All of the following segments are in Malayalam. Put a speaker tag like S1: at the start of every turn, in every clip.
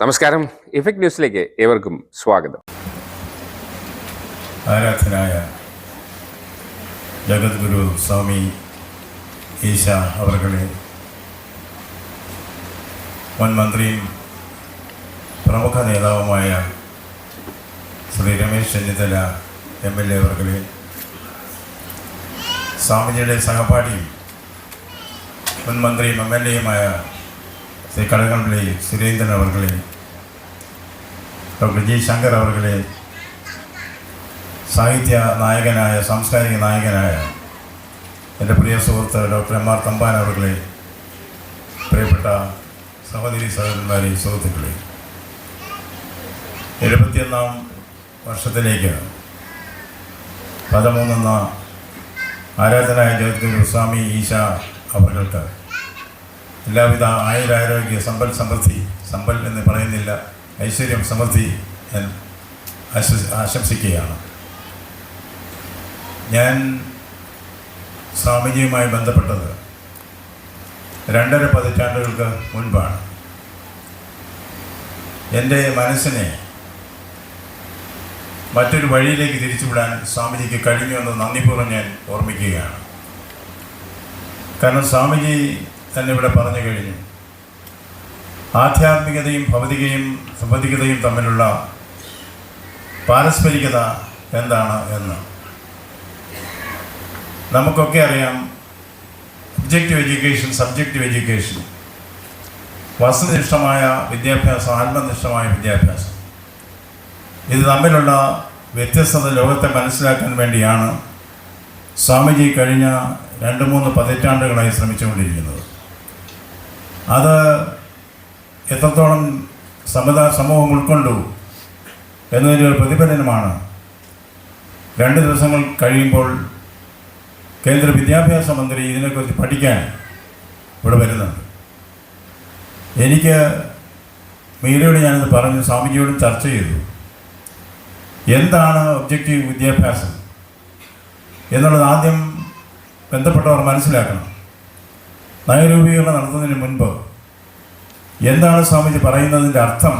S1: നമസ്കാരം. ഇഫക്ട് ന്യൂസിലേക്ക് ഏവർക്കും സ്വാഗതം.
S2: ആരാധനായ ജഗദ്ഗുരു സ്വാമി ഈശ അവർകളെ മുൻ മന്ത്രിയും പ്രമുഖ നേതാവുമായ Shri Ramesh Chennithala M L A അവർകളെ സ്വാമിജിയുടെ സഹപാഠിയും മുൻ മന്ത്രിയും എം എൽ എയുമായ திரு கடகம்பிள்ளை சுரேந்திரன் அவர்களே டாக்டர் ஜி சங்கர் അവർകളെ സാഹിത്യ നായകനായ സാംസ്കാരിക നായകനായ എന്റെ പ്രിയ സുഹൃത്ത് ഡോക്ടർ എം ആർ തമ്പാൻ അവർകളെ പ്രിയപ്പെട്ട സഹോദരി സഹോദരന്മാരെ സുഹൃത്തുക്കളെ. എഴുപത്തിയൊന്നാം വർഷത്തിലേക്ക് പദമൂന്നെന്ന ആരാധനായ ജ്യോതി ഗുരുസ്വാമി ഈശ അവർക്ക് എല്ലാവിധ ആയുരാരോഗ്യ സമ്പൽ സമൃദ്ധി സമ്പൽ എന്ന് പറയുന്നില്ല ഐശ്വര്യം സമൃദ്ധി ഞാൻ ആശംസിക്കുകയാണ്. ഞാൻ സ്വാമിജിയുമായി ബന്ധപ്പെട്ടത് രണ്ടര പതിറ്റാണ്ടുകൾക്ക് മുൻപാണ്. എന്റെ മനസ്സിനെ മറ്റൊരു വഴിയിലേക്ക് തിരിച്ചുവിടാൻ സ്വാമിജിക്ക് കഴിഞ്ഞു എന്ന് നന്ദിപൂർവം ഞാൻ ഓർമ്മിക്കുകയാണ്. കാരണം സ്വാമിജി തന്നെ ഇവിടെ പറഞ്ഞു കഴിഞ്ഞു. ആധ്യാത്മികതയും ഭൗതികയും ഭൗതികതയും തമ്മിലുള്ള പാരസ്പരികത എന്താണ് എന്ന്. നമുക്കൊക്കെ അറിയാം ഒബ്ജക്റ്റീവ് എഡ്യൂക്കേഷൻ സബ്ജക്റ്റീവ് എഡ്യൂക്കേഷൻ വസ്തുനിഷ്ഠമായ വിദ്യാഭ്യാസം ആത്മനിഷ്ഠമായ വിദ്യാഭ്യാസം. ഇത് തമ്മിലുള്ള വ്യത്യസ്തത ലോകത്തെ മനസ്സിലാക്കാൻ വേണ്ടിയാണ് സ്വാമിജി കഴിഞ്ഞ രണ്ട് മൂന്ന് പതിറ്റാണ്ടുകളായി ശ്രമിച്ചുകൊണ്ടിരിക്കുന്നത്. അത് എത്രത്തോളം സമത സമൂഹം ഉൾക്കൊണ്ടു എന്നതിന്റെ ഒരു പ്രതിഫലനമാണ്. രണ്ട് ദിവസങ്ങൾ കഴിയുമ്പോൾ കേന്ദ്ര വിദ്യാഭ്യാസ മന്ത്രി ഇതിനെക്കുറിച്ച് പഠിക്കാൻ ഇവിടെ വരുന്നുണ്ട്. എനിക്ക് മീരയോട് ഞാനത് പറഞ്ഞു സ്വാമിജിയോടും ചർച്ച ചെയ്തു. എന്താണ് ഒബ്ജക്റ്റീവ് വിദ്യാഭ്യാസം എന്നുള്ളത് ആദ്യം ബന്ധപ്പെട്ടവർ മനസ്സിലാക്കണം. നയരൂപീകരണം നടത്തുന്നതിന് മുൻപ് എന്താണ് സ്വാമിജി പറയുന്നതിന്റെ അർത്ഥം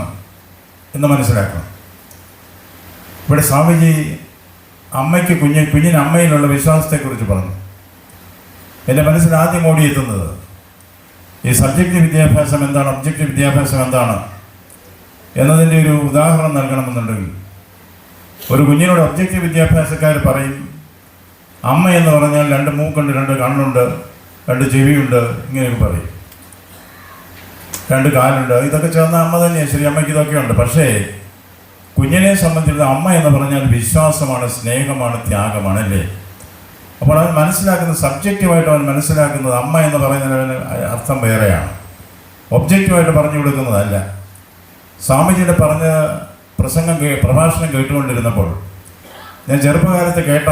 S2: എന്ന് മനസ്സിലാക്കണം. ഇവിടെ സ്വാമിജി അമ്മയ്ക്ക് കുഞ്ഞ് കുഞ്ഞിന് അമ്മയിലുള്ള വിശ്വാസത്തെക്കുറിച്ച് പറഞ്ഞു. എന്റെ മനസ്സിൽ ആദ്യം ഓടിയെത്തുന്നത് ഈ സബ്ജക്റ്റ് വിദ്യാഭ്യാസം എന്താണ് ഒബ്ജക്റ്റ് വിദ്യാഭ്യാസം എന്താണ് എന്നതിന്റെ ഒരു ഉദാഹരണം നൽകണമെന്നുണ്ടെങ്കിൽ ഒരു കുഞ്ഞിനോട് ഒബ്ജക്റ്റ് വിദ്യാഭ്യാസക്കാർ പറയും അമ്മ എന്ന് പറഞ്ഞാൽ രണ്ട് മൂക്കുണ്ട് രണ്ട് കണ്ണുണ്ട് രണ്ട് ചെവിയുണ്ട് ഇങ്ങനെയൊക്കെ പറയും. രണ്ട് കാലുണ്ട് ഇതൊക്കെ ചേർന്ന അമ്മ തന്നെയാണ് ശരി അമ്മയ്ക്ക് ഇതൊക്കെ ഉണ്ട്. പക്ഷേ കുഞ്ഞിനെ സംബന്ധിച്ചിടത്തോളം അമ്മ എന്ന് പറഞ്ഞാൽ വിശ്വാസമാണ് സ്നേഹമാണ് ത്യാഗമാണ് അല്ലേ? അപ്പോൾ അവൻ മനസ്സിലാക്കുന്ന സബ്ജക്റ്റീവായിട്ട് അവൻ മനസ്സിലാക്കുന്നത് അമ്മ എന്ന് പറയുന്നതിന് അർത്ഥം വേറെയാണ്. ഒബ്ജക്റ്റീവായിട്ട് പറഞ്ഞു കൊടുക്കുന്നതല്ല. സ്വാമിജിയുടെ പറഞ്ഞ പ്രസംഗം പ്രഭാഷണം കേട്ടുകൊണ്ടിരുന്നപ്പോൾ ഞാൻ ചെറുപ്പകാലത്ത് കേട്ട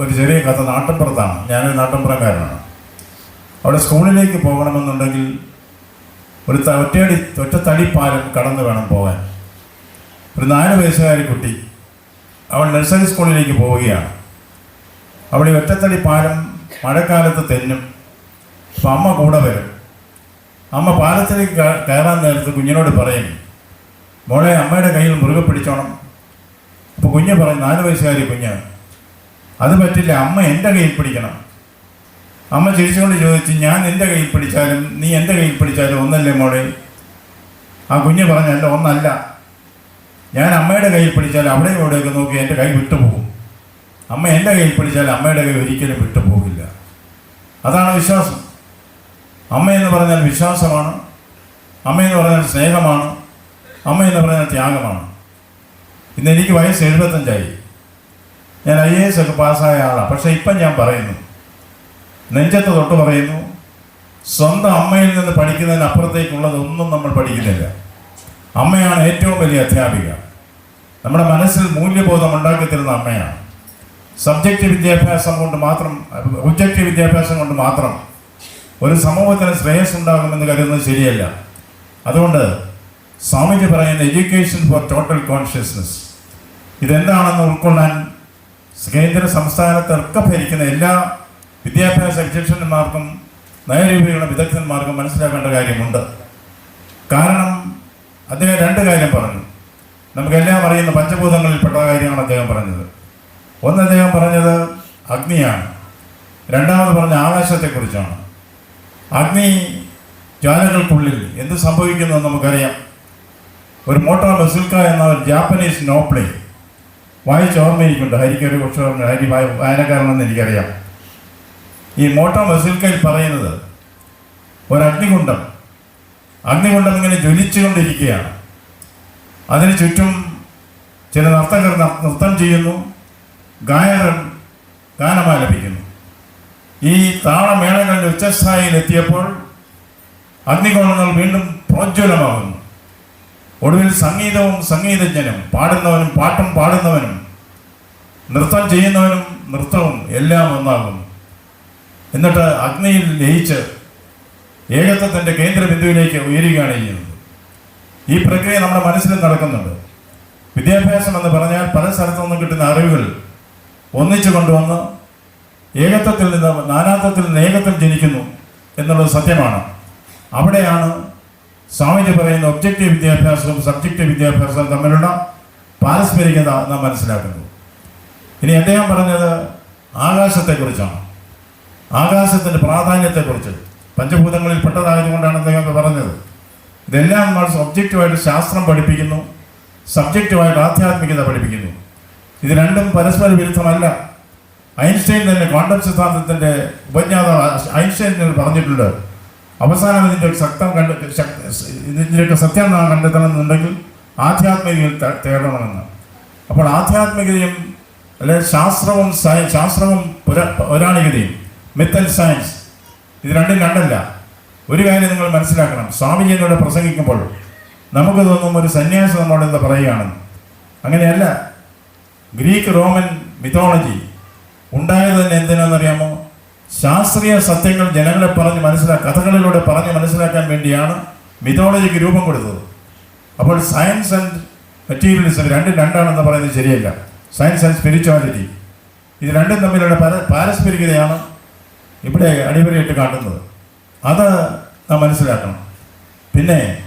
S2: ഒരു ചെറിയ കഥ നാട്ടിൻപുറത്താണ്. ഞാനൊരു നാട്ടിൻപുറക്കാരനാണ് അവിടെ സ്കൂളിലേക്ക് പോകണമെന്നുണ്ടെങ്കിൽ ഒരു ഒറ്റയടി ഒറ്റത്തടി പാലം കടന്നു വേണം പോകാൻ. ഒരു നാല് വയസ്സുകാരി കുട്ടി അവൾ നഴ്സറി സ്കൂളിലേക്ക് പോവുകയാണ്. അവിടെ ഒറ്റത്തടി പാലം മഴക്കാലത്ത് തെന്നും അപ്പം അമ്മ കൂടെ വരും. അമ്മ പാലത്തിലേക്ക് കയറാൻ നേരത്ത് കുഞ്ഞിനോട് പറയും മോളെ അമ്മയുടെ കയ്യിൽ മുറുകെ പിടിച്ചോണം. അപ്പോൾ കുഞ്ഞ് പറയും നാല് വയസ്സുകാരി കുഞ്ഞ് അത് പറ്റില്ല അമ്മ എന്റെ കയ്യിൽ പിടിക്കണം. അമ്മ ചിരിച്ചുകൊണ്ട് ചോദിച്ചു ഞാൻ എന്റെ കയ്യിൽ പിടിച്ചാലും നീ എന്റെ കയ്യിൽ പിടിച്ചാലും ഒന്നല്ലേ മോളെ? ആ കുഞ്ഞ് പറഞ്ഞല്ല ഒന്നല്ല. ഞാൻ അമ്മയുടെ കയ്യിൽ പിടിച്ചാൽ അവിടെ ഇവിടെയൊക്കെ നോക്കി എന്റെ കൈ വിട്ടുപോകും. അമ്മ എന്റെ കയ്യിൽ പിടിച്ചാൽ അമ്മയുടെ കൈ ഒരിക്കലും വിട്ടുപോകില്ല. അതാണ് വിശ്വാസം. അമ്മ എന്ന് പറഞ്ഞാൽ വിശ്വാസമാണ്. അമ്മ എന്ന് പറഞ്ഞാൽ സ്നേഹമാണ്. അമ്മ എന്ന് പറഞ്ഞാൽ ത്യാഗമാണ്. ഇന്ന് എനിക്ക് വയസ്സ് എഴുപത്തഞ്ചായി. ഞാൻ ഐ എ എസ് ഒക്കെ പാസ്സായ ആളാണ് പക്ഷേ ഇപ്പം ഞാൻ പറയുന്നു നെഞ്ചത്ത് തൊട്ട് പറയുന്നു സ്വന്തം അമ്മയിൽ നിന്ന് പഠിക്കുന്നതിന് അപ്പുറത്തേക്കുള്ളതൊന്നും നമ്മൾ പഠിക്കുന്നില്ല. അമ്മയാണ് ഏറ്റവും വലിയ അധ്യാപിക. നമ്മുടെ മനസ്സിൽ മൂല്യബോധം ഉണ്ടാക്കിത്തരുന്ന അമ്മയാണ്. സബ്ജക്റ്റ് വിദ്യാഭ്യാസം കൊണ്ട് മാത്രം ഒബ്ജക്റ്റ് വിദ്യാഭ്യാസം കൊണ്ട് മാത്രം ഒരു സമൂഹത്തിന് ശ്രേയസ് ഉണ്ടാകുമെന്ന് കരുതുന്നത് ശരിയല്ല. അതുകൊണ്ട് സ്വാമിജി പറയുന്ന എഡ്യൂക്കേഷൻ ഫോർ ടോട്ടൽ കോൺഷ്യസ്നസ് ഇതെന്താണെന്ന് ഉൾക്കൊള്ളാൻ കേന്ദ്ര സംസ്ഥാനത്തൊക്കെ ഭരിക്കുന്ന എല്ലാ വിദ്യാഭ്യാസ അധ്യക്ഷന്മാർക്കും നയരൂപീകരണ വിദഗ്ധന്മാർക്കും മനസ്സിലാക്കേണ്ട കാര്യമുണ്ട്. കാരണം അദ്ദേഹം രണ്ട് കാര്യം പറഞ്ഞു. നമുക്കെല്ലാം അറിയുന്ന പഞ്ചഭൂതങ്ങളിൽപ്പെട്ട കാര്യമാണ് അദ്ദേഹം പറഞ്ഞത്. ഒന്ന് അദ്ദേഹം പറഞ്ഞത് അഗ്നിയാണ്. രണ്ടാമത് പറഞ്ഞ ആകാശത്തെക്കുറിച്ചാണ്. അഗ്നി ജ്വാലകൾക്കുള്ളിൽ എന്ത് സംഭവിക്കുന്നു നമുക്കറിയാം. ഒരു മോട്ടോർ ബസിൽക്ക എന്ന ഒരു ജാപ്പനീസ് നോപ്ലേ വായിച്ച് ഓർമ്മയിരിക്കുന്നുണ്ട്. ഹരിക്ക് ഒരു പക്ഷേ ഹരി വായ- വായനക്കാരനെന്ന് എനിക്കറിയാം. ഈ മോട്ടോ മസിൽക്കയിൽ പറയുന്നത് ഒരു അഗ്നികുണ്ഡം അഗ്നികുണ്ഡം ഇങ്ങനെ ജ്വലിച്ചുകൊണ്ടിരിക്കുകയാണ്. അതിന് ചുറ്റും ചില നർത്തകർ നൃത്തം ചെയ്യുന്നു. ഗായകർ ഗാനമാലപിക്കുന്നു ഈ താളമേളകളുടെ ഉച്ചസ്ഥായിയിൽ എത്തിയപ്പോൾ അഗ്നികോണങ്ങൾ വീണ്ടും പ്രോജ്വലമാകുന്നു. ഒടുവിൽ സംഗീതവും സംഗീതജ്ഞനും പാടുന്നവനും പാട്ടും പാടുന്നവനും നൃത്തം ചെയ്യുന്നവനും നൃത്തവും എല്ലാം ഒന്നാകുന്നു. എന്നിട്ട് അഗ്നിയിൽ ലയിച്ച് ഏകത്വത്തിന്റെ കേന്ദ്ര ബിന്ദുവിലേക്ക് ഉയരുകയാണ് ചെയ്യുന്നത്. ഈ പ്രക്രിയ നമ്മുടെ മനസ്സിൽ നടക്കുന്നുണ്ട്. വിദ്യാഭ്യാസം എന്ന് പറഞ്ഞാൽ പല സ്ഥലത്തു നിന്നും കിട്ടുന്ന അറിവുകൾ ഒന്നിച്ചു കൊണ്ടുവന്ന് ഏകത്വത്തിൽ നിന്ന് നാനാത്വത്തിൽ നിന്ന് ഏകത്വം ജനിക്കുന്നു എന്നുള്ളത് സത്യമാണ്. അവിടെയാണ് സ്വാമിജി പറയുന്ന ഒബ്ജക്റ്റീവ് വിദ്യാഭ്യാസവും സബ്ജക്റ്റീവ് വിദ്യാഭ്യാസവും തമ്മിലുള്ള പാരസ്പരികത നാം മനസ്സിലാക്കുന്നു ഇനി അദ്ദേഹം പറഞ്ഞത് ആകാശത്തെക്കുറിച്ചാണ്. ആകാശത്തിന്റെ പ്രാധാന്യത്തെക്കുറിച്ച് പഞ്ചഭൂതങ്ങളിൽ പെട്ടതായതുകൊണ്ടാണ് അദ്ദേഹം പറഞ്ഞത്. ഇതെല്ലാം നമ്മൾ സബ്ജക്റ്റുമായിട്ട് ശാസ്ത്രം പഠിപ്പിക്കുന്നു സബ്ജക്റ്റുമായിട്ട് ആധ്യാത്മികത പഠിപ്പിക്കുന്നു. ഇത് രണ്ടും പരസ്പര വിരുദ്ധമല്ല. ഐൻസ്റ്റൈൻ തന്നെ ക്വാണ്ടം സിദ്ധാന്തത്തിന്റെ ഉപജ്ഞാതാവ് ഐൻസ്റ്റൈൻ തന്നെ പറഞ്ഞിട്ടുണ്ട്. അവസാനം ഇതിന്റെ ശക്തം കണ്ട് ഇതിന്റെയൊക്കെ സത്യം കണ്ടെത്തണമെന്നുണ്ടെങ്കിൽ ആധ്യാത്മികതയിൽ തേടണമെന്ന്. അപ്പോൾ ആധ്യാത്മികതയും അല്ലെങ്കിൽ ശാസ്ത്രവും ശാസ്ത്രവും പുര പൗരാണികതയും മിത്ത് ആൻഡ് സയൻസ് ഇത് രണ്ടും രണ്ടല്ല. ഒരു കാര്യം നിങ്ങൾ മനസ്സിലാക്കണം. സ്വാമിജി എന്നോട് പ്രസംഗിക്കുമ്പോൾ നമുക്ക് തോന്നും ഒരു സന്യാസം നമ്മോട് എന്താ പറയുകയാണെന്ന് അങ്ങനെയല്ല. ഗ്രീക്ക് റോമൻ മിത്തോളജി ഉണ്ടായത് തന്നെ എന്തിനാണെന്നറിയാമോ? ശാസ്ത്രീയ സത്യങ്ങൾ ജനങ്ങളെ പറഞ്ഞ് മനസ്സിലാക്കുക കഥകളിലൂടെ പറഞ്ഞ് മനസ്സിലാക്കാൻ വേണ്ടിയാണ് മിത്തോളജിക്ക് രൂപം കൊടുത്തത്. അപ്പോൾ സയൻസ് ആൻഡ് മെറ്റീരിയലിസം രണ്ടും രണ്ടാണെന്ന് പറയുന്നത് ശരിയല്ല. സയൻസ് ആൻഡ് സ്പിരിച്വാലിറ്റി ഇത് രണ്ടും തമ്മിലുള്ള പര പാരസ്പരികതയാണ് ഇവിടെ അടിപൊളിയായിട്ട് കാട്ടുന്നത്. അത് നാം മനസ്സിലാക്കണം. പിന്നെ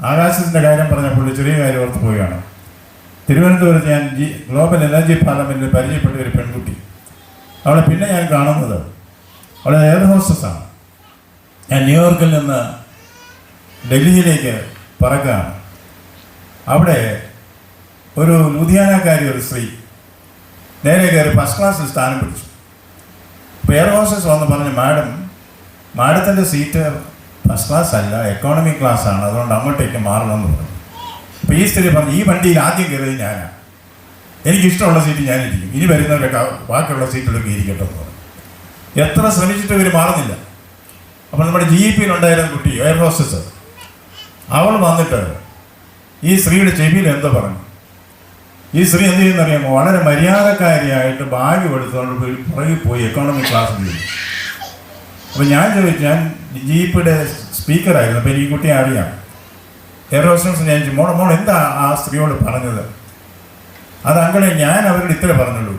S2: ആകാശത്തിന്റെ കാര്യം പറഞ്ഞപ്പോൾ ചെറിയ കാര്യം ഓർത്ത് പോവുകയാണ്. തിരുവനന്തപുരത്ത് ഞാൻ ജി ഗ്ലോബൽ എനർജി പാർലമെന്റിൽ പരിചയപ്പെട്ട ഒരു പെൺകുട്ടി. അവളെ പിന്നെ ഞാൻ കാണുന്നത് അവളെ എയർ ഹോസ്റ്റസാണ്. ഞാൻ ന്യൂയോർക്കിൽ നിന്ന് ഡൽഹിയിലേക്ക് പറക്കുകയാണ്. അവിടെ ഒരു ലുധിയാനക്കാരി ഒരു സ്ത്രീ നേരെ കയറി ഫസ്റ്റ് ക്ലാസ്സിൽ സ്ഥാനം പിടിച്ചു. ഇപ്പോൾ എയർ ഹോസ്റ്റസ് വന്ന് പറഞ്ഞു മാഡം മാഡത്തിന്റെ സീറ്റ് ഫസ്റ്റ് ക്ലാസ് അല്ല എക്കോണമി ക്ലാസ് ആണ്. അതുകൊണ്ട് അങ്ങോട്ടേക്ക് മാറണം എന്ന് പറഞ്ഞു. അപ്പോൾ ഈ സ്ത്രീ പറഞ്ഞു ഈ വണ്ടിയിൽ ആദ്യം കയറിയത് ഞാനാണ് എനിക്കിഷ്ടമുള്ള സീറ്റ് ഞാനിരിക്കും ഇനി വരുന്നവരൊക്കെ ബാക്കിയുള്ള സീറ്റിലൊക്കെ ഇരിക്കട്ടെ എന്ന് പറഞ്ഞു. എത്ര ശ്രമിച്ചിട്ട് ഇവർ മാറുന്നില്ല. അപ്പോൾ നമ്മുടെ ജി പിയിൽ ഉണ്ടായിരുന്ന കുട്ടി എയർ ഹോസ്റ്റസ് അവൾ വന്നിട്ട് ഈ സ്ത്രീയുടെ ചെവിയിൽ എന്തോ പറഞ്ഞു. ഈ സ്ത്രീ എന്ത് ചെയ്യുന്നറിയാമോ? വളരെ മര്യാദക്കാരിയായിട്ട് ബാഗ് എടുത്തുകൊണ്ട് പുറകിൽ പോയി എക്കോണമി ക്ലാസ് ചെയ്തു അപ്പോൾ ഞാൻ ചോദിച്ചു ഞാൻ ജീപ്പിയുടെ സ്പീക്കറായിരുന്നു അപ്പോൾ ഈ കുട്ടിയെ അറിയാം. എയർ ഞാൻ മോളെ മോൾ എന്താ ആ സ്ത്രീയോട് പറഞ്ഞത്? അത് അങ്ങനെ ഞാൻ അവരോട് ഇത്ര പറഞ്ഞുള്ളൂ.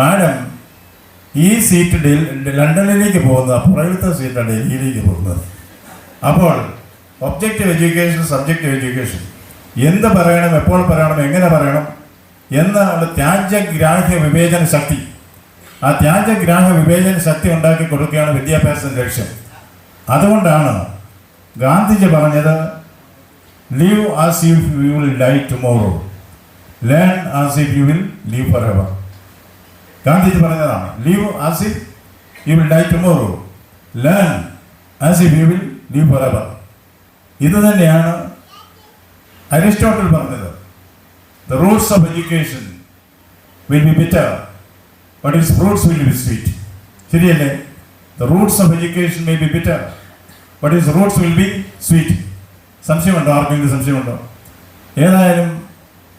S2: മാഡം ഈ സീറ്റ് ലണ്ടനിലേക്ക് പോകുന്ന പുറകിലത്തെ സീറ്റാണ് ഡൽഹിയിലേക്ക് പോകുന്നത്. അപ്പോൾ ഒബ്ജക്റ്റീവ് എഡ്യൂക്കേഷൻ സബ്ജക്റ്റീവ് എഡ്യൂക്കേഷൻ എന്ത് പറയണം എപ്പോൾ പറയണം എങ്ങനെ പറയണം എന്നുള്ള ത്യാജ്യഗ്രാഹ്യ വിവേചന ശക്തി. ആ ത്യാജ്യഗ്രാഹ്യ വിവേചന ശക്തി ഉണ്ടാക്കി കൊടുക്കുകയാണ് വിദ്യാഭ്യാസത്തിന്റെ ലക്ഷ്യം. അതുകൊണ്ടാണ് ഗാന്ധിജി പറഞ്ഞത് live as you you will die tomorrow learn as if you will live forever Gandhiji പറഞ്ഞതാണ് live as if you will die tomorrow learn as if you will live forever ഇത് തന്നെയാണ് അരിസ്റ്റോട്ടിൽ പറഞ്ഞത് the roots of education will be bitter but its roots will be sweet ശരിയല്ലേ? The roots of education may be bitter but its roots will be sweet സംശയമുണ്ടോ? ആർക്കെങ്കിലും സംശയമുണ്ടോ? ഏതായാലും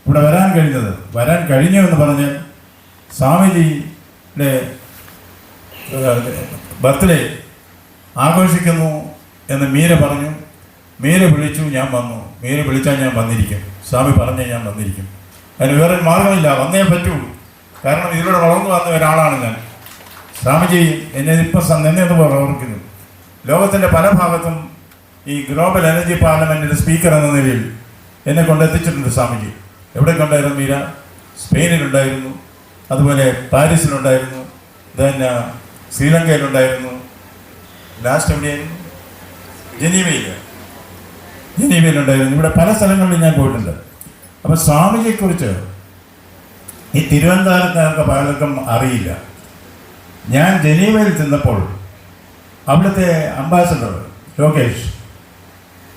S2: ഇവിടെ വരാൻ കഴിഞ്ഞത് വരാൻ കഴിഞ്ഞു എന്ന് പറഞ്ഞാൽ സ്വാമിജിയുടെ ബർത്ത്ഡേ ആഘോഷിക്കുന്നു എന്ന് മീര പറഞ്ഞു. മീര വിളിച്ചു ഞാൻ വന്നു. മീര വിളിച്ചാൽ ഞാൻ വന്നിരിക്കും. സ്വാമി പറഞ്ഞാൽ ഞാൻ വന്നിരിക്കും. അതിന് വേറെ മാർഗമില്ല വന്നേ പറ്റുള്ളൂ. കാരണം ഇതിലൂടെ വളർന്നു വന്ന ഒരാളാണ് ഞാൻ. സ്വാമിജി എന്നെ ഇപ്പം എന്നെ ഓർക്കുന്നു ലോകത്തിന്റെ പല ഭാഗത്തും ഈ ഗ്ലോബൽ എനർജി പാർലമെന്റിന്റെ സ്പീക്കർ എന്ന നിലയിൽ എന്നെ കൊണ്ടെത്തിച്ചിട്ടുണ്ട് സ്വാമിജി. എവിടെ കൊണ്ടായിരുന്നു മീര? സ്പെയിനിലുണ്ടായിരുന്നു. അതുപോലെ പാരീസിലുണ്ടായിരുന്നു. പിന്നെ ശ്രീലങ്കയിലുണ്ടായിരുന്നു. ലാസ്റ്റ് എവിടെയായിരുന്നു? ജനീവയിൽ ജനീവയിലുണ്ടായിരുന്നു ഇവിടെ പല സ്ഥലങ്ങളിലും ഞാൻ പോയിട്ടുണ്ട്. അപ്പം സ്വാമിജിയെക്കുറിച്ച് ഈ തിരുവനന്തപുരത്തുകാർക്ക് പലർക്കും അറിയില്ല. ഞാൻ ജനീവയിൽ ചെന്നപ്പോൾ അവിടുത്തെ അംബാസഡർ ലോകേഷ്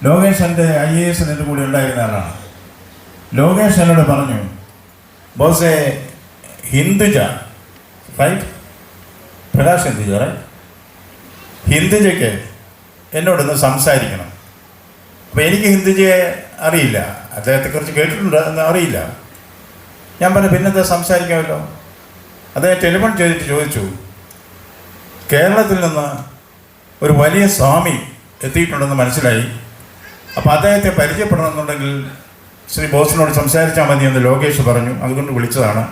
S2: ലോകേഷ് എന്റെ ഐ എ എസ് എന്റെ കൂടെ ഉണ്ടായിരുന്ന ആളാണ്. ലോകേഷ് എന്നോട് പറഞ്ഞു ബോസെ ഹിന്ദുജ റൈറ്റ് പ്രകാശ് ഹിന്ദുജ റൈറ്റ് ഹിന്ദുജയ്ക്ക് എന്നോടൊന്ന് സംസാരിക്കണം. അപ്പോൾ എനിക്ക് ഹിന്ദുജയെ അറിയില്ല. അദ്ദേഹത്തെക്കുറിച്ച് കേട്ടിട്ടുണ്ട് എന്ന് അറിയില്ല. ഞാൻ പറഞ്ഞു പിന്നെന്താ സംസാരിക്കാമല്ലോ? അദ്ദേഹം ടെലിഫോൺ ചെയ്തിട്ട് ചോദിച്ചു കേരളത്തിൽ നിന്ന് ഒരു വലിയ സ്വാമി എത്തിയിട്ടുണ്ടെന്ന് മനസ്സിലായി. അപ്പോൾ അദ്ദേഹത്തെ പരിചയപ്പെടണമെന്നുണ്ടെങ്കിൽ ശ്രീ ബോസിനോട് സംസാരിച്ചാൽ മതി എന്ന് ലോകേഷ് പറഞ്ഞു. അതുകൊണ്ട് വിളിച്ചതാണ്.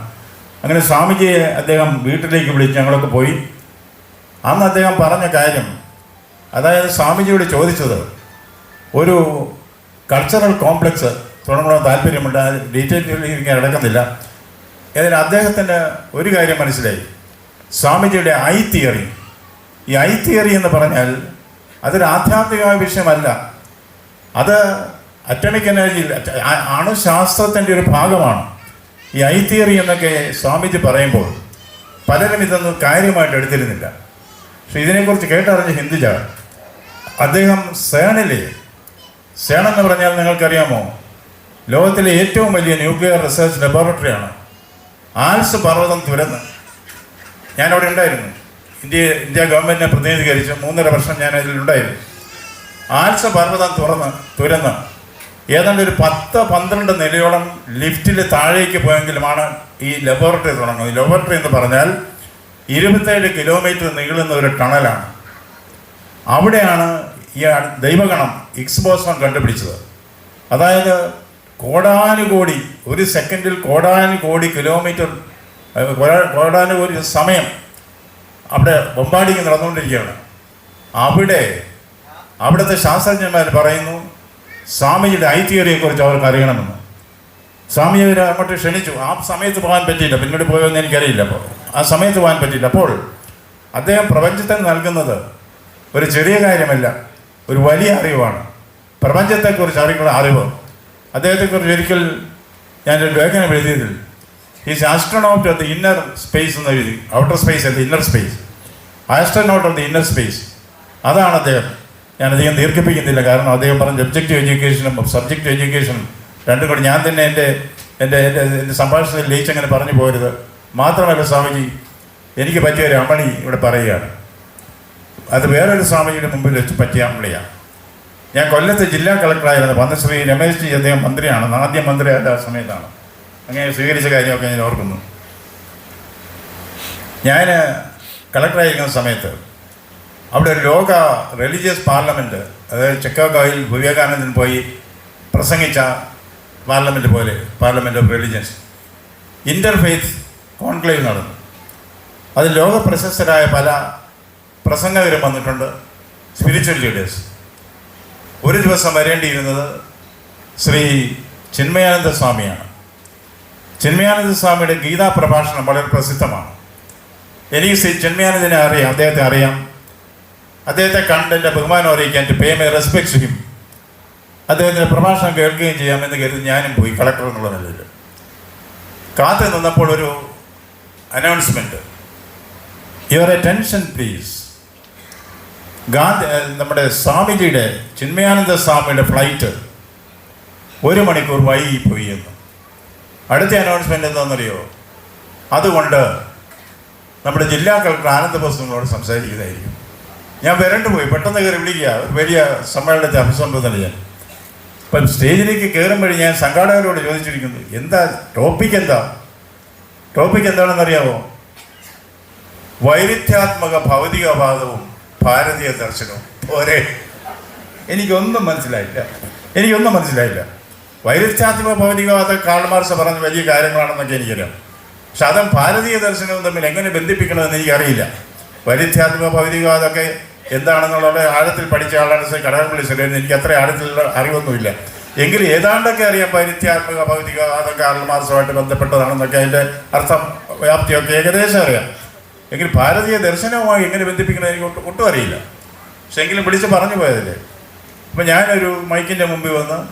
S2: അങ്ങനെ സ്വാമിജിയെ അദ്ദേഹം വീട്ടിലേക്ക് വിളിച്ച് ഞങ്ങളൊക്കെ പോയി. അന്ന് അദ്ദേഹം പറഞ്ഞ കാര്യം അതായത് സ്വാമിജിയോട് ചോദിച്ചത് ഒരു കൾച്ചറൽ കോംപ്ലക്സ് തുടങ്ങണമെന്ന് താല്പര്യമുണ്ട്. ആ ഇങ്ങനെ അടക്കുന്നില്ല ഇതിന് അദ്ദേഹത്തിന് ഒരു കാര്യം മനസ്സിലായി. സ്വാമിജിയുടെ ഐ തിയറി ഈ ഐ തിയറി എന്ന് പറഞ്ഞാൽ അതൊരു ആധ്യാത്മികമായ വിഷയമല്ല. അത് അറ്റമിക് എനർജി അണുശാസ്ത്രത്തിന്റെ ഒരു ഭാഗമാണ്. ഈ ഐ തിയറി എന്നൊക്കെ സ്വാമിജി പറയുമ്പോൾ പലരും ഇതൊന്നും കാര്യമായിട്ട് എടുത്തിരുന്നില്ല. പക്ഷെ ഇതിനെക്കുറിച്ച് കേട്ടറിഞ്ഞ ഹിന്ദുജ അദ്ദേഹം സേണിലെ സേൺ എന്ന് പറഞ്ഞാൽ നിങ്ങൾക്കറിയാമോ? ലോകത്തിലെ ഏറ്റവും വലിയ ന്യൂക്ലിയർ റിസർച്ച് ലബോറട്ടറിയാണ്. ആൽസ് പർവതം തുരന്ന്. ഞാനവിടെ ഉണ്ടായിരുന്നു. ഇന്ത്യ ഇന്ത്യ ഗവൺമെന്റിനെ പ്രതിനിധീകരിച്ച് മൂന്നര വർഷം ഞാൻ അതിലുണ്ടായിരുന്നു ആൽസ് പർവതം തുറന്ന് തുരന്ന്. ഏതാണ്ട് ഒരു പത്ത് പന്ത്രണ്ട് നിലയോളം ലിഫ്റ്റിൽ താഴേക്ക് പോയെങ്കിലുമാണ് ഈ ലബോറട്ടറി തുടങ്ങുന്നത്. ലബോറട്ടറി എന്ന് പറഞ്ഞാൽ ഇരുപത്തേഴ് കിലോമീറ്റർ നീളുന്ന ഒരു ടണലാണ്. അവിടെയാണ് ഈ ദൈവഗണം ഇക്സ് ബോസോൺ കണ്ടുപിടിച്ചത്. അതായത് കോടാനുകോടി ഒരു സെക്കൻഡിൽ കോടാനുകോടി കിലോമീറ്റർ കോടാനുകോടി സമയം അവിടെ ബൊമ്പാടിക്ക് നടന്നുകൊണ്ടിരിക്കുകയാണ്. അവിടെ അവിടുത്തെ ശാസ്ത്രജ്ഞന്മാർ പറയുന്നു സ്വാമിജിയുടെ ഐ തിയറിയെക്കുറിച്ച് അവർക്ക് അറിയണമെന്ന്. സ്വാമി അവർ അങ്ങോട്ട് ക്ഷണിച്ചു. ആ സമയത്ത് പോകാൻ പറ്റിയില്ല. പിന്നീട് പോയോന്ന് എനിക്കറിയില്ല അപ്പോൾ. ആ സമയത്ത് പോകാൻ പറ്റിയില്ല. അപ്പോൾ അദ്ദേഹം പ്രപഞ്ചത്തിന് നൽകുന്നത് ഒരു ചെറിയ കാര്യമല്ല. ഒരു വലിയ അറിവാണ്. പ്രപഞ്ചത്തെക്കുറിച്ച് അറിയുള്ള അറിവ്. അദ്ദേഹത്തെക്കുറിച്ച് ഒരിക്കൽ ഞാനൊരു ലേഖനം എഴുതിയതിൽ is astronaut of the inner space എന്ന് എഴുതി. ഔട്ടർ സ്പേസ് അല്ല inner space astronaut of the inner space അതാണ് അദ്ദേഹം. ഞാൻ അധികം ദീർഘിപ്പിക്കുന്നില്ല. കാരണം അദ്ദേഹം പറഞ്ഞ ഒബ്ജക്റ്റീവ് എഡ്യൂക്കേഷനും സബ്ജക്റ്റ് എഡ്യൂക്കേഷനും രണ്ടും കൂടി ഞാൻ തന്നെ എന്റെ എന്റെ എന്റെ എന്റെ സംഭാഷണത്തിൽ ലയിച്ചങ്ങനെ പറഞ്ഞു പോരുത്. മാത്രമല്ല സ്വാമിജി എനിക്ക് പറ്റിയ ഒരു അമളി ഇവിടെ പറയുകയാണ്. അത് വേറൊരു സ്വാമിജിയുടെ മുമ്പിൽ വെച്ച് പറ്റിയ അമ്മളിയാണ് ഞാൻ കൊല്ലത്ത് ജില്ലാ കളക്ടറായിരുന്നു ശ്രീ രമേശ് ജി അദ്ദേഹം മന്ത്രിയാണ്. ആദ്യ മന്ത്രിയായ ആ സമയത്താണ്. അങ്ങനെ സ്വീകരിച്ച കാര്യമൊക്കെ ഞാൻ ഓർക്കുന്നു. ഞാൻ കളക്ടറായിരിക്കുന്ന സമയത്ത് അവിടെ ഒരു ലോക റിലീജിയസ് പാർലമെന്റ് അതായത് ചിക്കാഗോയിൽ വിവേകാനന്ദൻ പോയി പ്രസംഗിച്ച പാർലമെന്റ് പോലെ parliament of religions interfaith conclave നടന്നു. അത് ലോക പ്രശസ്തരായ പല പ്രസംഗകരും വന്നിട്ടുണ്ട്. സ്പിരിച്വൽ ലീഡേഴ്സ് ഒരു ദിവസം വരേണ്ടിയിരുന്നത് ശ്രീ ചിന്മയാനന്ദ സ്വാമിയാണ്. ചിന്മയാനന്ദ സ്വാമിയുടെ ഗീതാ പ്രഭാഷണം വളരെ പ്രസിദ്ധമാണ്. എനിക്ക് ശ്രീ ചിന്മയാനന്ദനെ അറിയാം അദ്ദേഹത്തെ അറിയാം. അദ്ദേഹത്തെ കണ്ട് എന്റെ ബഹുമാനം അറിയിക്കാൻ എന്റെ പേ മൈ ചെയ്യും. അദ്ദേഹത്തിന്റെ പ്രഭാഷണം കേൾക്കുകയും ചെയ്യാമെന്ന് കരുതി ഞാനും പോയി കളക്ടർ എന്നുള്ള നിലയിൽ. കാത്തു നിന്നപ്പോൾ ഒരു announcement your attention please Gandhi നമ്മുടെ സ്വാമിജിയുടെ ചിന്മയാനന്ദ സ്വാമിയുടെ ഫ്ലൈറ്റ് ഒരു മണിക്കൂർ വൈകിപ്പോയി എന്ന്. അടുത്ത അനൗൺസ്മെന്റ് എന്താണെന്നറിയോ? അതുകൊണ്ട് നമ്മുടെ ജില്ലാ കളക്ടർ ആനന്ദ സംസാരിക്കുന്നതായിരിക്കും. ഞാൻ വരണ്ടു പോയി പെട്ടെന്ന് കയറി വിളിക്കുക. ഒരു വലിയ സമ്മേളനത്തെ അഭിസംബോധന ചെയ്യാൻ. അപ്പം സ്റ്റേജിലേക്ക് കയറുമ്പോഴേ ഞാൻ സംഘാടകരോട് ചോദിച്ചിരിക്കുന്നു എന്താ ടോപ്പിക് എന്താ? ടോപ്പിക് എന്താണെന്നറിയാമോ വൈരുദ്ധ്യാത്മക ഭൗതികവാദവും ഭാരതീയ ദർശനവും. പോരെ. എനിക്കൊന്നും മനസ്സിലായില്ല. എനിക്കൊന്നും മനസ്സിലായില്ല. വൈരുദ്ധ്യാത്മ ഭൗതികവാദ കാൾമാർസ് പറഞ്ഞ വലിയ കാര്യങ്ങളാണെന്നൊക്കെ എനിക്കറിയാം. പക്ഷെ അതും ഭാരതീയ ദർശനവും തമ്മിൽ എങ്ങനെ ബന്ധിപ്പിക്കണമെന്ന് എനിക്കറിയില്ല. വൈരുദ്ധ്യാത്മ ഭൗതികവാദമൊക്കെ എന്താണെന്നുള്ളത് ആഴത്തിൽ പഠിച്ച ആളാണ് കടകംപള്ളി സുരേന്ദ്രൻ. എനിക്ക് അത്ര ആഴത്തിലുള്ള അറിവൊന്നുമില്ല. എങ്കിലും ഏതാണ്ടൊക്കെ അറിയാം വൈരുദ്ധ്യാത്മക ഭൗതികവാദം കാൾമാർസുമായിട്ട് ബന്ധപ്പെട്ടതാണെന്നൊക്കെ അതിന്റെ അർത്ഥം വ്യാപ്തിയൊക്കെ ഏകദേശം അറിയാം. എങ്കിൽ ഭാരതീയ ദർശനവുമായി എങ്ങനെ ബന്ധിപ്പിക്കണം എനിക്ക് ഒട്ടും ഒട്ടും അറിയില്ല. പക്ഷെ എങ്കിലും വിളിച്ച് പറഞ്ഞു പോയതല്ലേ. അപ്പം ഞാനൊരു മൈക്കിന്റെ മുമ്പിൽ വന്ന്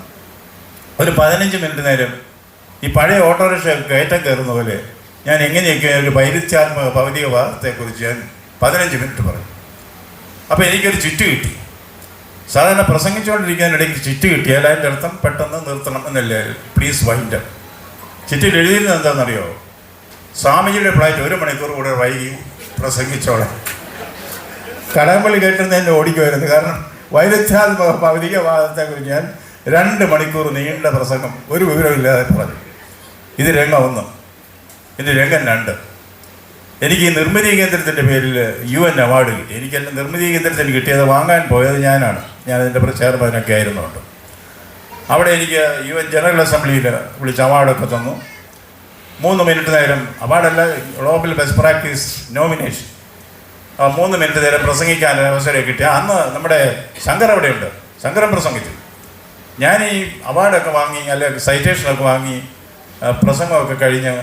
S2: ഒരു പതിനഞ്ച് മിനിറ്റ് നേരം ഈ പഴയ ഓട്ടോറിക്ഷ കയറ്റം കയറുന്ന പോലെ ഞാൻ എങ്ങനെയൊക്കെ ഒരു വൈരുദ്ധ്യാത്മക ഭൗതിക വാദത്തെക്കുറിച്ച് ഞാൻ പതിനഞ്ച് മിനിറ്റ് പറഞ്ഞു. അപ്പോൾ എനിക്കൊരു ചുറ്റ് കിട്ടി. സാധാരണ പ്രസംഗിച്ചുകൊണ്ടിരിക്കാനിടയ്ക്ക് ചിറ്റ് കിട്ടിയാൽ അതിന്റെ അർത്ഥം പെട്ടെന്ന് നിർത്തണം എന്നല്ലേ. പ്ലീസ് വൈൻഡ് ചിറ്റിൽ എഴുതിയിരുന്നത് എന്താണെന്നറിയോ? സ്വാമിജിയുടെ ഫ്ലൈറ്റ് ഒരു മണിക്കൂർ കൂടെ വൈകി പ്രസംഗിച്ചോളെ. കടമ്പള്ളി കേട്ടിരുന്ന എന്നെ ഓടിക്കുമായിരുന്നു കാരണം വൈരുദ്ധ്യാത്മക ഭൗതികവാദത്തെക്കുറിച്ച് ഞാൻ രണ്ട് മണിക്കൂർ നീണ്ട പ്രസംഗം ഒരു വിവരമില്ലാതെ പറഞ്ഞു. ഇത് രംഗം ഒന്ന്. ഇത് രംഗം രണ്ട്. എനിക്ക് ഈ നിർമ്മിതി കേന്ദ്രത്തിന്റെ പേരിൽ യു എൻ അവാർഡ് കിട്ടി എനിക്ക് നിർമ്മിതി കേന്ദ്രത്തിന് കിട്ടിയത് വാങ്ങാൻ പോയത് ഞാനാണ്. ഞാൻ അതിന്റെ ചെയർമാനൊക്കെ ആയിരുന്നുണ്ട് അവിടെ എനിക്ക് യു എൻ ജനറൽ അസംബ്ലിയിൽ വിളിച്ച് അവാർഡൊക്കെ തന്നു. മൂന്ന് മിനിറ്റ് നേരം. അവാർഡല്ല ഗ്ലോബൽ ബെസ്റ്റ് പ്രാക്ടീസ് നോമിനേഷൻ. മൂന്ന് മിനിറ്റ് നേരം പ്രസംഗിക്കാൻ അവസരം കിട്ടി അന്ന് നമ്മുടെ ശങ്കർ അവിടെയുണ്ട്. ശങ്കരൻ പ്രസംഗിച്ചു. ഞാൻ ഈ അവാർഡൊക്കെ വാങ്ങി അല്ലെങ്കിൽ സൈറ്റേഷനൊക്കെ വാങ്ങി പ്രസംഗമൊക്കെ കഴിഞ്ഞ്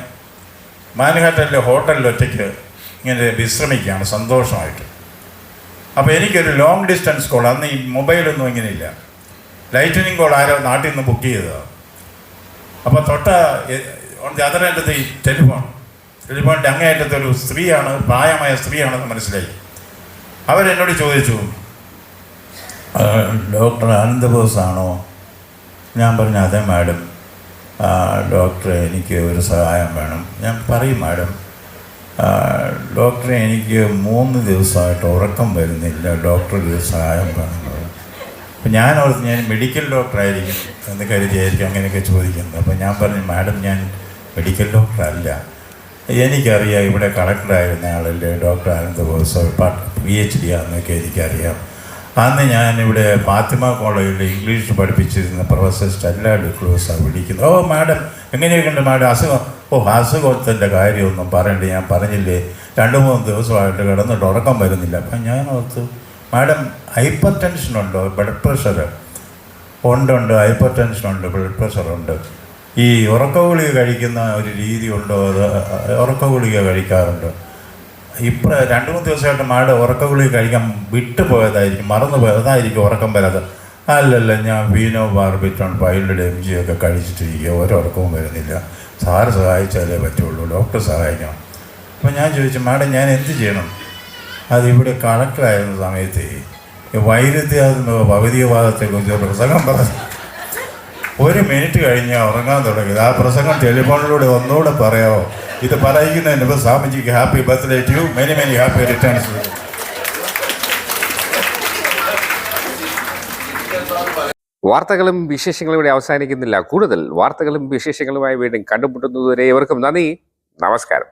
S2: മാനഹാറ്റനിലെ ഹോട്ടലിൽ ഒറ്റയ്ക്ക് ഇങ്ങനെ വിശ്രമിക്കുകയാണ് സന്തോഷമായിട്ട്. അപ്പോൾ എനിക്കൊരു ലോങ് ഡിസ്റ്റൻസ് കോൾ അന്ന് ഈ മൊബൈലൊന്നും ഇങ്ങനെയില്ല. ലൈറ്റനിങ് കോൾ ആരോ നാട്ടിൽ നിന്ന് ബുക്ക് ചെയ്തതാണ് അപ്പോൾ തൊട്ട അതർ അറ്റത്ത് ഈ ടെലിഫോൺ ടെലിഫോണിന്റെ അങ്ങേയറ്റത്തെ ഒരു സ്ത്രീയാണ് പ്രായമായ സ്ത്രീയാണെന്ന് മനസ്സിലായി. അവരെന്നോട് ചോദിച്ചു "ആ, ഡോക്ടർ ആനന്ദബോസ് ആണോ ഞാൻ പറഞ്ഞു അതെ മാഡം ഡോക്ടറെ എനിക്ക് ഒരു സഹായം വേണം. ഞാൻ പറയും മാഡം ഡോക്ടറെ എനിക്ക് മൂന്ന് ദിവസമായിട്ട് ഉറക്കം വരുന്നില്ല. ഡോക്ടർ ഒരു സഹായം വേണം. അപ്പം ഞാൻ ഓർത്ത് ഞാൻ മെഡിക്കൽ ഡോക്ടറായിരിക്കും എന്ന് കരുതിയായിരിക്കും അങ്ങനെയൊക്കെ ചോദിക്കുന്നത്. അപ്പോൾ ഞാൻ പറഞ്ഞു മാഡം ഞാൻ മെഡിക്കൽ ഡോക്ടർ അല്ല എനിക്കറിയാം ഇവിടെ കളക്ടറായിരുന്ന ആളല്ലേ ഡോക്ടർ ആനന്ദ ബോസ് പി എച്ച് ഡി ആണെന്നൊക്കെ എനിക്കറിയാം. അന്ന് ഞാനിവിടെ ഫാത്തിമ കോളേജിൽ ഇംഗ്ലീഷ് പഠിപ്പിച്ചിരുന്ന പ്രൊഫസർ സ്റ്റെല്ല ഡിക്ലൂസാണ് വിളിക്കുന്നത്. ഓ മാഡം എങ്ങനെയൊക്കെയുണ്ട് മാഡം? അസുഖം? ഓ അസുഖത്തിന്റെ കാര്യമൊന്നും പറയണ്ട ഞാൻ പറഞ്ഞില്ലേ രണ്ട് മൂന്ന് ദിവസമായിട്ട് കിടന്നിട്ട് ഉറക്കം വരുന്നില്ല. അപ്പം ഞാൻ ഓർത്തു മാഡം ഹൈപ്പർ ടെൻഷൻ ഉണ്ടോ? ബ്ലഡ് പ്രഷർ ഉണ്ട് ഉണ്ട് ഹൈപ്പർ ടെൻഷൻ ഉണ്ട് ബ്ലഡ് പ്രഷർ ഉണ്ട്. ഈ ഉറക്ക ഗുളിക കഴിക്കുന്ന ഒരു രീതി ഉണ്ടോ? അത് ഉറക്ക ഗുളിക കഴിക്കാറുണ്ട്. ഇപ്പം രണ്ട് മൂന്ന് ദിവസമായിട്ട് മാഡം ഉറക്ക ഗുളിക കഴിക്കാൻ വിട്ടു പോയതായിരിക്കും മറന്നു പോയതായിരിക്കും ഉറക്കം വരാതെ. അല്ലല്ല ഞാൻ വീനോ ബാർബിറ്റോൺ പൈലഡ് എം ജി ഒക്കെ കഴിച്ചിട്ടിരിക്കുക ഒരുറക്കവും വരുന്നില്ല. സാറ് സഹായിച്ചാലേ പറ്റുള്ളൂ ഡോക്ടർ സഹായിക്കണം. അപ്പം ഞാൻ ചോദിച്ചു മാഡം ഞാൻ എന്ത് ചെയ്യണം? അതിവിടെ കളക്ടറായിരുന്ന സമയത്ത് വൈരുദ്ധ്യാത്മക ഭൗതികവാദത്തെക്കുറിച്ച് പ്രസംഗം പറഞ്ഞു. ഒരു മിനിറ്റ് കഴിഞ്ഞ് ഉറങ്ങാൻ തുടങ്ങിയത് ആ പ്രസംഗം ടെലിഫോണിലൂടെ ഒന്നുകൂടെ പറയാമോ ഇത് പറയിക്കുന്നതിന് ഇപ്പോൾ സ്വാമിജിക്ക് happy birthday to many many happy returns.
S1: വാർത്തകളും വിശേഷങ്ങളും ഇവിടെ അവസാനിക്കുന്നില്ല. കൂടുതൽ വാർത്തകളും വിശേഷങ്ങളുമായി വീണ്ടും കണ്ടുമുട്ടുന്നതുവരെ ഇവർക്കും നന്ദി. നമസ്കാരം.